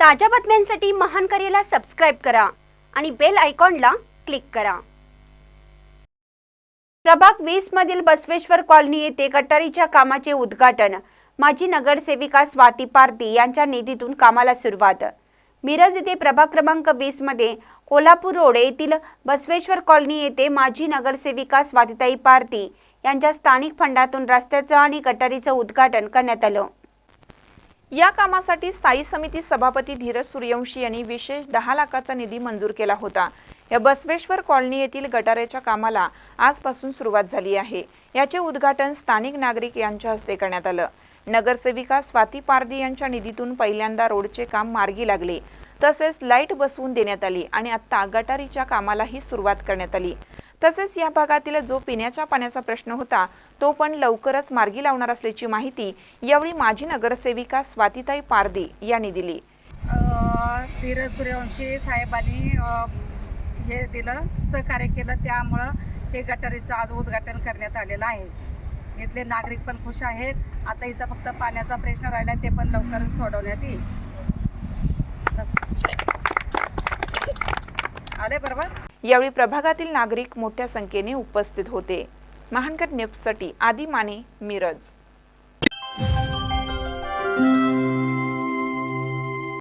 ताज्या बातम्यांसाठी महान करेला सबस्क्राईब करा आणि बेल आयकॉनला क्लिक करा. प्रभाग वीस मधील बसवेश्वर कॉलनी येथे गटारीच्या कामाचे उद्घाटन. माजी नगरसेविका स्वाती पारधी यांच्या निधीतून कामाला सुरुवात. मिरज येथे प्रभाग क्रमांक वीसमध्ये कोल्हापूर रोड येथील बसवेश्वर कॉलनी येथे माजी नगरसेविका स्वातीताई पारती यांच्या स्थानिक फंडातून रस्त्याचं आणि गटारीचं उद्घाटन करण्यात आलं. या कामासाठी स्थायी समिती सभापती धीरज सूर्यवंशी यांनी विशेष दहा लाखाचा निधी मंजूर केला होता. या बसवेश्वर कॉलनी येथील गटाराच्या कामाला आजपासून सुरुवात झाली आहे. याचे उद्घाटन स्थानिक नागरिक यांच्या हस्ते करण्यात आलं. नगरसेविका स्वाती पारदी यांच्या निधीतून पहिल्यांदा रोडचे काम मार्गी लागले. तसेच लाइट बसवून देण्यात आली आणि आत्ता गटारीच्या कामालाही सुरुवात करण्यात आली. तसेच या भागातील जो पिण्याच्या पाण्याचा प्रश्न होता तो पण लवकरच मार्गी लावणार असल्याची माहिती यावेळी माजी नगरसेविका स्वातीताई पारदी यांनी दिली. धीरज सूर्यवंशी साहेबांनी हे दिलं सहकार्य केलं. त्यामुळं हे गटारीचं आज उद्घाटन करण्यात आलेलं आहे. इथले नागरिक पण खुश आहेत. आता इथं फक्त पाण्याचा प्रश्न राहिला ते पण लवकरच सोडवण्यात येईल. यावेळी प्रभागातील नागरिक मोठ्या संख्येने उपस्थित होते. महानकर न्यूजसाठी आदी माने मिरज.